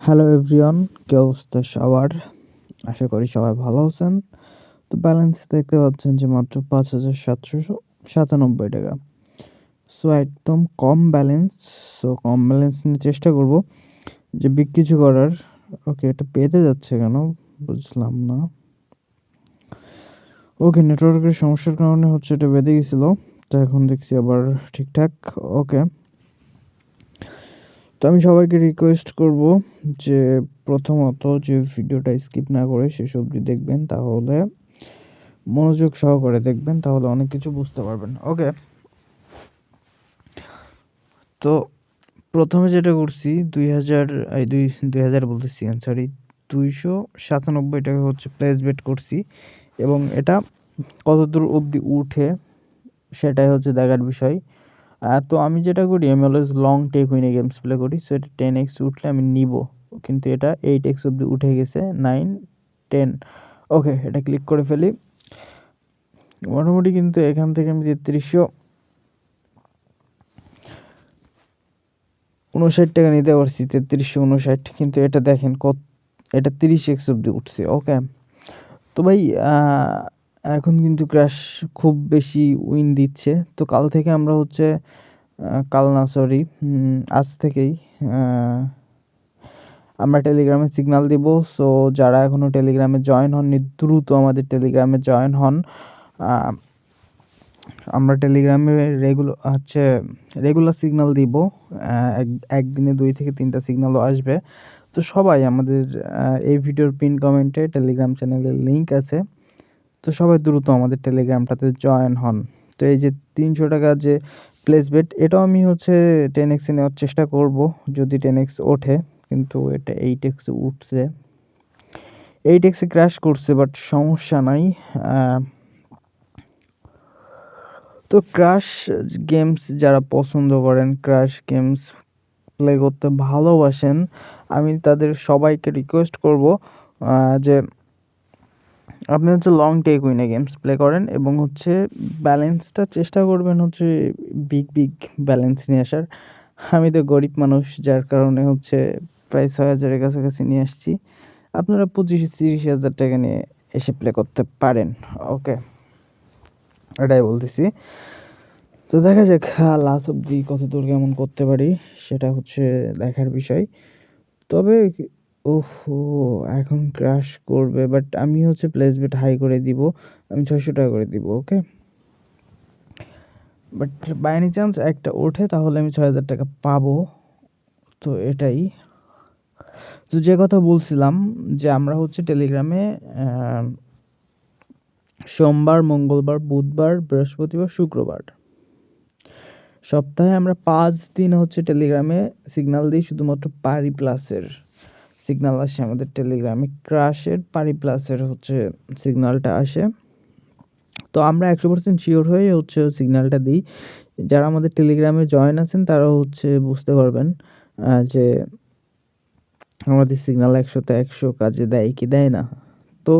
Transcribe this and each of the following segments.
Hello everyone কি অবস্থা সবার? আশা করি সবাই ভালো আছেন। তো ব্যালেন্স দেখতে পাচ্ছেন যে মাত্র পাঁচ হাজার সাতশো সাতানব্বই টাকা। সো একদম কম ব্যালেন্স সো কম ব্যালেন্স নিয়ে চেষ্টা করব। যে বিগ কিছু করার ওকে এটা পেতে যাচ্ছে কেন? বুঝলাম না। ওকে নেটওয়ার্কের সমস্যার কারণে হচ্ছে এটা বেঁধে গেছিল। তো এখন দেখছি আবার ঠিকঠাক ওকে তো আমি সবাইকে রিকোয়েস্ট করব যে প্রথমত যে ভিডিওটা স্কিপ না করে শেষ অবধি দেখবেন, তাহলে মনোযোগ সহকারে দেখবেন, তাহলে অনেক কিছু বুঝতে পারবেন। ওকে তো প্রথমে যেটা করছি, দুই হাজার দুই দুই হাজার বলতেছি সরি দুইশো সাতানব্বই টাকা হচ্ছে প্লেস বেট করছি এবং এটা কত দূর অবধি উঠে সেটাই হচ্ছে দেখার বিষয়। তো আমি যেটা করি, আমি অলওয়েজ লং টেক উইনে গেমস প্লে করি। সো এটা টেন এক্স উঠলে আমি নিব। কিন্তু এটা এইট এক্স অব্দি উঠে গেছে নাইন টেন ওকে এটা ক্লিক করে ফেলি। মোটামুটি কিন্তু এখান থেকে আমি তেত্রিশশো উনষাট টাকা নিতে পারছি, তেত্রিশশো উনষাট। কিন্তু এটা দেখেন কত, এটা তিরিশ এক্স অব্দি উঠছে ওকে তো ভাই এখন কিন্তু ক্র্যাশ খুব বেশি উইন দিচ্ছে। তো কাল থেকে আমরা হচ্ছে কাল না সরি আজ থেকেই আমরা টেলিগ্রামে সিগনাল দিব। সো যারা এখনও টেলিগ্রামে জয়েন হননি, দ্রুত আমাদের টেলিগ্রামে জয়েন হন। আমরা টেলিগ্রামে রেগুলার হচ্ছে রেগুলার সিগনাল দিব। এক একদিনে দুই থেকে তিনটা সিগনালও আসবে। তো সবাই আমাদের এই ভিডিওর পিন কমেন্টে টেলিগ্রাম চ্যানেলের লিঙ্ক আছে। তো সবাই দ্রুত আমাদের টেলিগ্রামটাতে জয়েন হন। তো এই যে তিনশো টাকা যে প্লেস বেট এটাও আমি হচ্ছে টেন এক্সে নেওয়ার চেষ্টা করব, যদি টেন এক্স ওঠে, কিন্তু এটা এইট এক্সে উঠছে। এইট এক্সে ক্র্যাশ করছে বাট সমস্যা নাই। তো ক্রাশ গেমস যারা পছন্দ করেন ক্রাশ গেমস প্লে করতে ভালোবাসেন, আমি তাদের সবাইকে রিকোয়েস্ট করব যে আপনি হচ্ছে লং টেক উইনে গেমস প্লে করেন এবং হচ্ছে ব্যালেন্সটা চেষ্টা করবেন হচ্ছে বিগ বিগ ব্যালেন্স নিয়ে আসার। আমি তো গরিব মানুষ, যার কারণে হচ্ছে প্রায় ছয় হাজারের কাছাকাছি নিয়ে আসছি। আপনারা পঁচিশ, তিরিশ হাজার টাকা নিয়ে এসে প্লে করতে পারেন ওকে এটাই বলতেছি। তো দেখা যাক লাস্ট অব্দি কত দূর কেমন করতে পারি, সেটা হচ্ছে দেখার বিষয়। তবে ওহো, এখন ক্রাশ করবে বাট আমি হচ্ছে প্লেস বেট হাই করে দিব, আমি ছয়শো টাকা করে দিব okay but by any chance একটা ওঠে, তাহলে আমি ছয় হাজার টাকা পাবো, তো এটাই। তো যে কথা বলছিলাম, যে আমরা হচ্ছে টেলিগ্রামে সোমবার, মঙ্গলবার, বুধবার, বৃহস্পতিবার, শুক্রবার, সপ্তাহে আমরা পাঁচ দিন হচ্ছে টেলিগ্রামে সিগনাল দিই শুধুমাত্র পারি প্লাসের সিগনাল আসে আমাদের টেলিগ্রামে ক্রাশের পারি প্লাসের হচ্ছে সিগনালটা আসে। তো আমরা একশো পার্সেন্ট শিওর হয়ে হচ্ছে সিগনালটা দিই। যারা আমাদের টেলিগ্রামে জয়েন আছেন তারাও হচ্ছে বুঝতে পারবেন যে আমাদের সিগনাল একশোতে একশো কাজে দেয় কি দেয় না। তো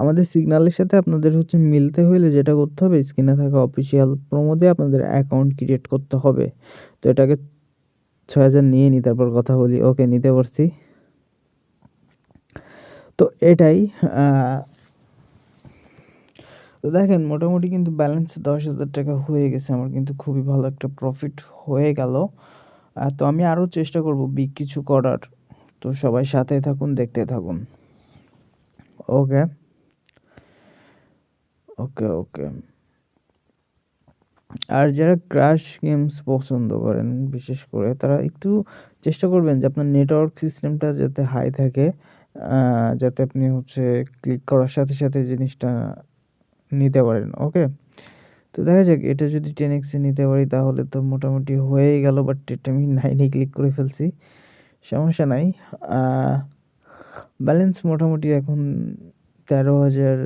আমাদের সিগনালের সাথে আপনাদের হচ্ছে মিলতে হলে যেটা করতে হবে, স্ক্রিনে থাকা অফিসিয়াল প্রমোদে আপনাদের অ্যাকাউন্ট ক্রিয়েট করতে হবে। তো এটাকে ছয় হাজার নিয়ে নিই তারপর কথা বলি। ওকে নিতে পারছি। তো এটাই তো দেখেন মোটামুটি কিন্তু ব্যালেন্স দশ হাজার টাকা হয়ে গেছে, আমার কিন্তু খুবই ভালো একটা প্রফিট হয়ে গেল। তো আমি আরও চেষ্টা করব বিগ কিছু করার। তো সবাই সাথে থাকুন, দেখতে থাকুন। ওকে? ওকে ওকে। আর যারা ক্রাশ গেমস পছন্দ করেন, বিশেষ করে তারা একটু চেষ্টা করবেন যে আপনার নেটওয়ার্ক সিস্টেমটা যাতে হাই থাকে। যাতে আপনি হচ্ছে ক্লিক করার সাথে সাথে জিনিসটা নিতে পারেন ওকে তো দেখা যাক, এটা যদি টেন এক্সে নিতে পারি তাহলে তো মোটামুটি হয়েই গেল বাট এটা আমি নাইনে ক্লিক করে ফেলছি, সমস্যা নাই। ব্যালেন্স মোটামুটি এখন তেরো হাজার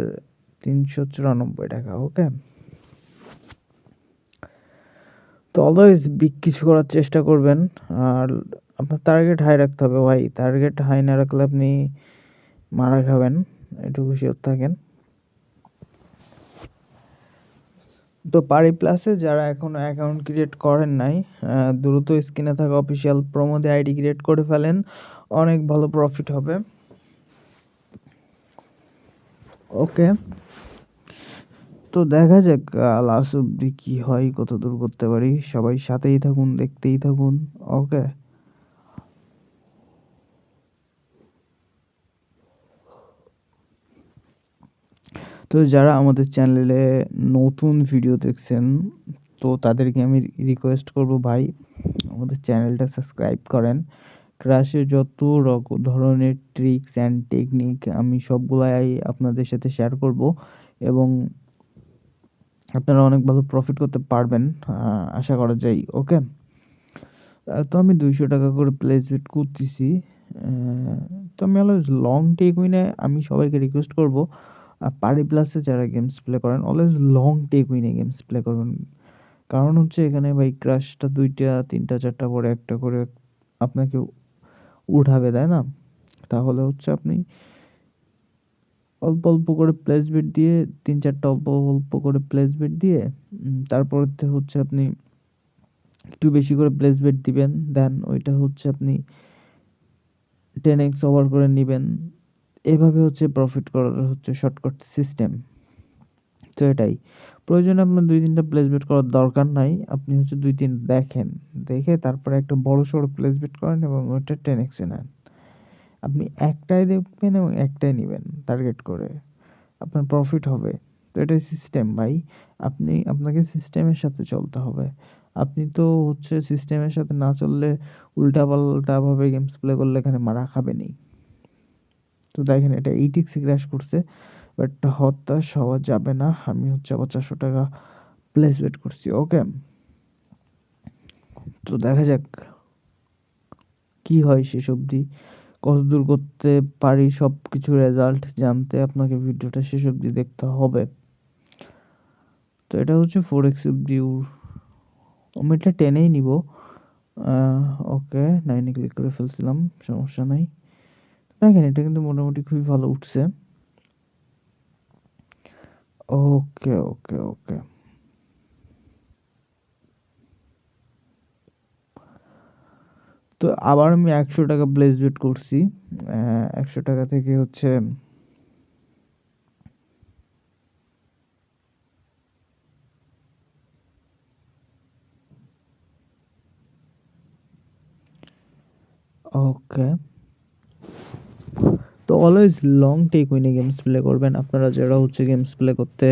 তিনশো চুরানব্বই টাকা ওকে তো অলওয়েজ বিগ কিছু করার চেষ্টা করবেন, আর আপনার টার্গেট হাই রাখতে হবে। ভাই টার্গেট হাই না রাখলে আপনি মারা খাবেন, একটু শিওর থাকেন। তো পারি প্লাসে যারা এখনও অ্যাকাউন্ট ক্রিয়েট করেন নাই দ্রুত স্ক্রিনে থাকা অফিসিয়াল প্রমোদে আইডি ক্রিয়েট করে ফেলেন, অনেক ভালো প্রফিট হবে। ওকে তো দেখা যাক লাস্ট অব্দি কী হয়, কত দূর করতে পারি। সবাই সাথেই থাকুন, দেখতেই থাকুন। ওকে। তো যারা আমাদের চ্যানেলে নতুন ভিডিও দেখছেন, তো তাদেরকে আমি রিকোয়েস্ট করব, ভাই, আমাদের চ্যানেলটা সাবস্ক্রাইব করেন। ক্রাশে যত রকম ধরনের ট্রিক্স অ্যান্ড টেকনিক আমি সবগুলাই আপনাদের সাথে শেয়ার করব এবং আপনারা অনেক ভালো প্রফিট করতে পারবেন আশা করা যায় ওকে তো আমি দুইশো টাকা করে প্লেসমেন্ট করতেছি তো আমি অলওয়েজ লং টেক উইনে আমি সবাইকে রিকোয়েস্ট করব পারি প্লাসে যারা গেমস প্লে করেন অলওয়েজ লং টেক উইনে গেমস প্লে করবেন। কারণ হচ্ছে এখানে ভাই ক্রাশটা দুইটা, তিনটা, চারটা পরে একটা করে আপনাকে উঠাবে, তাই না? তাহলে হচ্ছে আপনি অল্প অল্প করে প্লেসমেন্ট দিয়ে, তিন চারটা অল্প অল্প করে প্লেসমেন্ট দিয়ে তারপরে হচ্ছে আপনি একটু বেশি করে প্লেসমেন্ট দিবেন। দেন ওইটা হচ্ছে আপনি টেন এক্স ওভার করে নেবেন। এভাবে হচ্ছে প্রফিট করার হচ্ছে শর্টকাট সিস্টেম তো এটাই। প্রয়োজনে আপনার দুই তিনটা প্লেসমেন্ট করার দরকার নাই। আপনি হচ্ছে দুই তিন দেখেন। দেখে তারপরে একটা বড় সড়ো প্লেসমেন্ট করেন এবং ওইটা টেন এক্সে নেন। আপনি একটাই দেখবেন এবং একটাই নেবেন টার্গেট করে। আপনার প্রফিট হবে। তো এটাই সিস্টেম ভাই। আপনি, আপনাকে সিস্টেমের সাথে চলতে হবে। আপনি তো হচ্ছে সিস্টেমের সাথে না চললে উল্টাপাল্টাভাবে গেমস প্লে করলে এখানে মারা খাবে খাবেনই। তো দেখেন এটা এইটিক্সি ক্র্যাশ করছে বাট হতাশ হওয়া যাবে না। আমি হচ্ছে আবার চারশো টাকা প্লেস বেট করছি ওকে তো দেখা যাক কি হয় শেষ অবধি। কত দূর করতে পারি সব কিছু রেজাল্ট জানতে আপনাকে ভিডিওটা শেষ অবধি দেখতে হবে। তো এটা হচ্ছে ফোর এক্স ডিউর আমি এটা টেনেই নিব। ওকে নাইনে ক্লিক করে ফেলছিলাম, সমস্যা নাই। দেখেন, এটা কিন্তু মোটামুটি খুবই ভালো উঠছে। ওকে ওকে ওকে তো আবার আমি একশো টাকা প্লেস বেট করছি। একশো টাকা থেকে হচ্ছে ওকে তো অলওয়েজ লং টেক উইনে গেমস প্লে করবেন। আপনারা যারা হচ্ছে গেমস প্লে করতে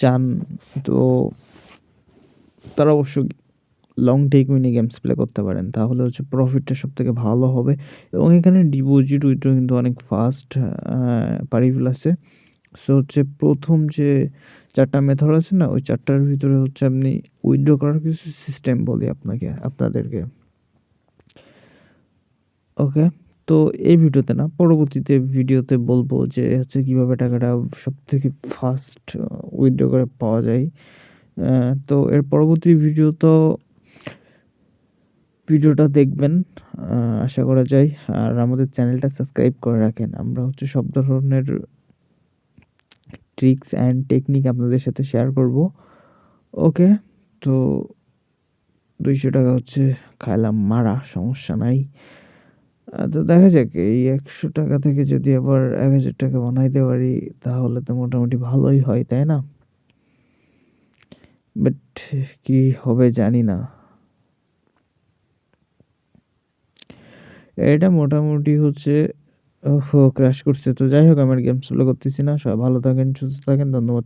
চান, তো তারা অবশ্যই লং টেক উইনে গেমস প্লে করতে পারেন, তাহলে হচ্ছে প্রফিটটা সব থেকে ভালো হবে। এবং এখানে ডিপোজিট উইথড্র কিন্তু অনেক ফাস্ট পারি প্লাসে সো হচ্ছে প্রথম যে চারটা মেথড আছে না, ওই চারটার ভিতরে হচ্ছে আপনি উইথড্র করার কিছু সিস্টেম বলি আপনাকে, আপনাদেরকে। ওকে তো এই ভিডিওতে না, পরবর্তীতে ভিডিওতে বলব যে হচ্ছে কীভাবে টাকাটা সব থেকে ফাস্ট উইথড্র করে পাওয়া যায়। তো এর পরবর্তী ভিডিও তো ভিডিওটা দেখবেন আশা করা যায়। আর আমাদের চ্যানেলটা সাবস্ক্রাইব করে রাখেন। আমরা হচ্ছে সব ধরনের ট্রিক্স অ্যান্ড টেকনিক আপনাদের সাথে শেয়ার করব। ওকে তো দুইশো টাকা হচ্ছে খাইলাম, মারা, সমস্যা নাই। তো দেখা যাক, এই একশো টাকা থেকে যদি আবার এক হাজার টাকা বানাইতে পারি, তাহলে তো মোটামুটি ভালোই হয়, তাই না? বাট কি হবে জানি না। এটা মোটামুটি হচ্ছে ক্র্যাশ করছে। তো যাই হোক, আমার গেমস প্লে করতেছি না। সব ভালো থাকেন, সুস্থ থাকেন, ধন্যবাদ